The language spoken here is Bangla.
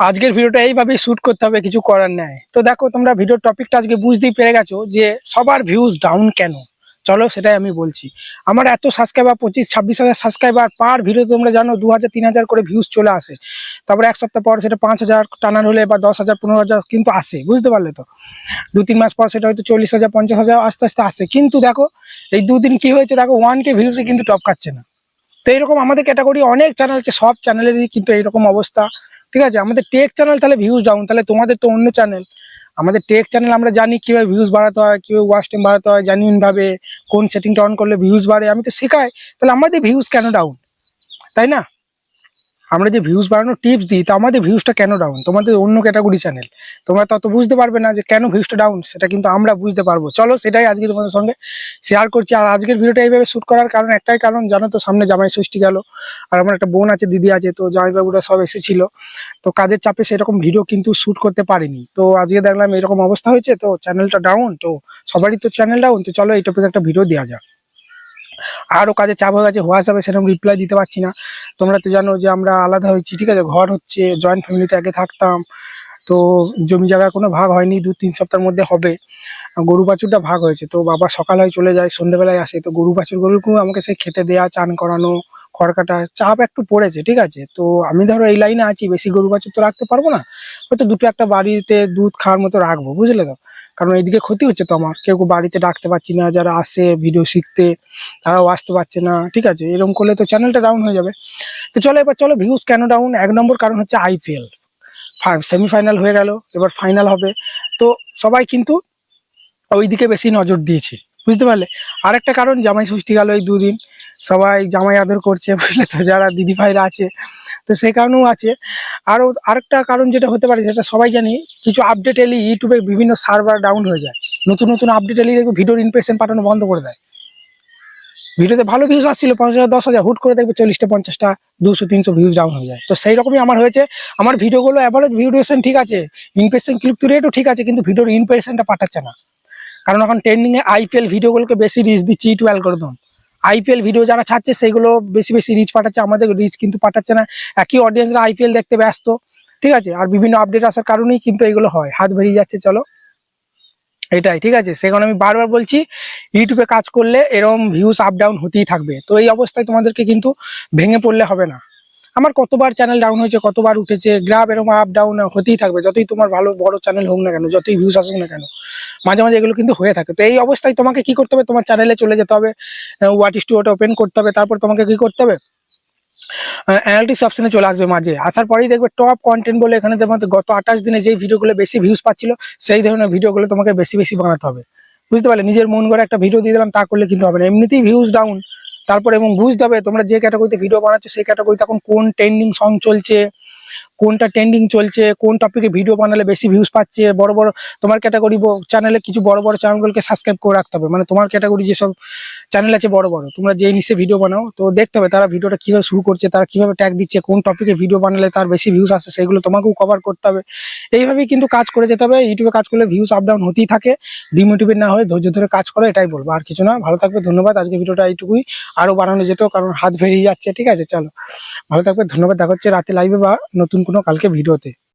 আজকের ভিডিওটা এইভাবেই শ্যুট করতে হবে, কিছু করার নেই। তো দেখো, তোমরা ভিডিওর টপিকটা আজকে বুঝতেই পেরে গেছো যে সবার ভিউজ ডাউন কেন? চলো সেটাই আমি বলছি। আমার এত সাবস্ক্রাইবার পঁচিশ, ছাব্বিশ হাজার সাবস্ক্রাইবার পার ভিডিও তোমরা জানো দু হাজার, তিন হাজার করে ভিউজ চলে আসে। তারপরে এক সপ্তাহ পর সেটা পাঁচ হাজার টানার হলে বা দশ হাজার, পনেরো হাজার কিন্তু আসে, বুঝতে পারলে তো? দু, তিন মাস পর সেটা হয়তো চল্লিশ হাজার, পঞ্চাশ হাজার, আস্তে আস্তে আসে। কিন্তু দেখো, এই দুদিন কি হয়েছে দেখো ওয়ান কে ভিউজে কিন্তু টপ খাচ্ছে না। তো এইরকম আমাদের ক্যাটাগরি অনেক চ্যানেল আছে, সব চ্যানেলেরই কিন্তু এইরকম অবস্থা। ঠিক আছে? আমাদের টেক চ্যানেল তাহলে ভিউজ ডাউন তাহলে তোমাদের তো অন্য চ্যানেল আমাদের টেক চ্যানেল আমরা জানি কীভাবে ভিউজ বাড়াতে হয়, কীভাবে ওয়াশ টাইম বাড়াতে হয় জানিনভাবে কোন সেটিংটা অন করলে ভিউজ বাড়ে, আমি তো শেখাই। তাহলে আমাদের ভিউজ কেন ডাউন তাই না? আমরা যে ভিউজ বাড়ানোর টিপস দিই, তা আমাদের ভিউজটা কেন ডাউন তোমাদের অন্য ক্যাটাগরি চ্যানেল তোমরা তত বুঝতে পারবে না যে কেন ভিউজটা ডাউন সেটা কিন্তু আমরা বুঝতে পারব। চলো সেটাই আজকে তোমাদের সঙ্গে শেয়ার করছি। আর আজকের ভিডিওটা এইভাবে শ্যুট করার কারণ একটাই কারণ, জানো তো, সামনে জামাই ষষ্ঠী গেল, আর আমার একটা বোন আছে, দিদি আছে, তো জামাইবাবুরা সব এসেছিল। তো কাজের চাপে সেরকম ভিডিও কিন্তু শ্যুট করতে পারিনি। তো আজকে দেখলাম এরকম অবস্থা হয়েছে, তো চ্যানেলটা ডাউন তো সবারই তো চ্যানেল ডাউন তো চলো এই টপিকে একটা ভিডিও দেওয়া যাক। আরও কাজে চাপ হয়ে গেছে হোয়াটসঅ্যাপে সেরকম রিপ্লাই দিতে পারছি না। তোমরা তো জানো যে আমরা আলাদা হয়েছি, ঠিক আছে? ঘর হচ্ছে জয়েন্ট ফ্যামিলিতে আগে থাকতাম। তো জমি জায়গার কোনো ভাগ হয়নি, দু তিন সপ্তাহের মধ্যে হবে। গরু বাছুরটা ভাগ হয়েছে, তো বাবা সকাল হয় চলে যায় সন্ধ্যেবেলায় আসে। তো গরু বাছুর গরুগুলো আমাকে সেই খেতে দেয়া, চান করানো, খড় কাটা, চাপ একটু পড়েছে, ঠিক আছে? তো আমি ধরো এই লাইনে আছি, বেশি গরু বাছুর তো রাখতে পারব না। হয়তো দুটো একটা বাড়িতে দুধ খাওয়ার মতো রাখব, বুঝলে তো? কারণ এইদিকে ক্ষতি হচ্ছে তো আমার। কেউ বাড়িতে ডাকতে পারছি না, যারা আসে ভিডিও শিখতে, তারাও আসতে পারছে না, ঠিক আছে? এরকম করলে তো চ্যানেলটা ডাউন হয়ে যাবে। তো চলো এবার চলো ভিউজ কেন ডাউন এক নম্বর কারণ হচ্ছে আইপিএল সেমিফাইনাল হয়ে গেল, এবার ফাইনাল হবে। তো সবাই কিন্তু ওইদিকে বেশি নজর দিয়েছে, বুঝতে পারলে? আরেকটা কারণ, জামাই ষষ্ঠী গেল এই দুদিন। সবাই জামাই আদর করছে, বুঝলে তো? যারা দিদি ভাইরা আছে তো সেই কারণেও আছে। আরও আরেকটা কারণ যেটা হতে পারে, যেটা সবাই জানি, কিছু আপডেট এলে ইউটিউবে বিভিন্ন সার্ভার ডাউন হয়ে যায়। নতুন নতুন আপডেট এলে দেখবে ভিডিওর ইমপ্রেশন পাঠানো বন্ধ করে দেয়। ভিডিওতে ভালো ভিউজ আসছিল পাঁচ হাজার, দশ হাজার, হুট করে দেখবে চল্লিশটা, পঞ্চাশটা, দুশো, তিনশো ভিউজ ডাউন হয়ে যায়। তো সেই রকমই আমার হয়েছে। আমার ভিডিওগুলো অ্যাভারেজ ভিউ ডিউরেশন ঠিক আছে ইমপ্রেশন ক্লিক টু রেটও ঠিক আছে, কিন্তু ভিডিওর ইমপ্রেশনটা পাঠাচ্ছে না। কারণ এখন ট্রেন্ডিংয়ে আইপিএল ভিডিওগুলোকে বেশি রিচ দিচ্ছি ইটু অ্যালগোরিদম আইপিএল ভিডিও যারা ছাড়ছে, সেগুলো বেশি বেশি রিচ পাঠাচ্ছে, আমাদের রিচ কিন্তু পাঠাচ্ছে না। একই অডিয়েন্সরা আইপিএল দেখতে ব্যস্ত, ঠিক আছে? আর বিভিন্ন আপডেট আসার কারণেই কিন্তু এগুলো হয়। হাত বেরিয়ে যাচ্ছে, চলো। এটাই, ঠিক আছে? সেখানে আমি বারবার বলছি ইউটিউবে কাজ করলে এরম ভিউজ আপ ডাউন হতেই থাকবে। তো এই অবস্থায় তোমাদেরকে কিন্তু ভেঙে পড়লে হবে না। আমার কতবার চ্যানেল ডাউন হয়েছে, কতবার উঠেছে গ্রাফ এরকম আপ ডাউন হতেই থাকবে, যতই তোমার ভালো, বড় চ্যানেল হোক না কেন, যতই ভিউজ আসুক না কেন, মাঝে মাঝে এগুলো কিন্তু হয়ে থাকে। তো এই অবস্থায় তোমাকে কি করতে হবে? তোমার চ্যানেলে চলে যেতে হবে হোয়াট স্টুডিওটা ওপেন করতে হবে, তারপর তোমাকে কি করতে হবে? অ্যানালিটিক্স অপশানে চলে আসবে মাঝে। আসার পরেই দেখবে টপ কন্টেন্ট বলে এখানে তোমাদের গত আঠাশ দিনে যেই ভিডিওগুলো বেশি ভিউজ পাচ্ছিল, সেই ধরনের ভিডিওগুলো তোমাকে বেশি বেশি বানাতে হবে। বুঝতে পারলে? নিজের মন করে একটা ভিডিও দিয়ে দিলাম, তা করলে কিন্তু হবে না। এমনিতেই ভিউজ ডাউন তারপর এবং বুঝতে হবে তোমরা যে ক্যাটাগরিতে ভিডিও বানাচ্ছো, সেই ক্যাটাগরিতে এখন কোন ট্রেন্ডিং সং চলছে কোনটা ট্রেন্ডিং চলছে, কোন টপিকে ভিডিও বানালে বেশি ভিউজ পাচ্ছে, বড় বড় তোমার ক্যাটাগরি চ্যানেলে কিছু বড় বড় চ্যানেলগুলোকে সাবস্ক্রাইব করে রাখতে হবে। মানে তোমার ক্যাটাগরি যেসব চ্যানেল আছে বড় বড়, তোমরা যে নিচে ভিডিও বানাও, তো দেখতে হবে তারা ভিডিওটা কীভাবে শুরু করছে, তারা কীভাবে ট্যাগ দিচ্ছে, কোন টপিকে ভিডিও বানালে তার বেশি ভিউজ আসে, সেগুলো তোমাকেও কভার করতে হবে। এইভাবেই কিন্তু কাজ করে যেতে হবে। ইউটিউবে কাজ করলে ভিউজ আপ ডাউন হতেই থাকে ডিমোটিভেট না হয়ে ধৈর্য ধরে কাজ করো, এটাই বলব। আর কিছু না, ভালো থাকবে, ধন্যবাদ। আজকে ভিডিওটা এইটুকুই। আরও বানানো যেত, কারণ হাত ভেরিয়ে যাচ্ছে, ঠিক আছে? চলো। ভালো থাকবে, ধন্যবাদ। দেখা হচ্ছে রাতে লাইভে বা নতুন কোনো কালকে ভিডিওতে।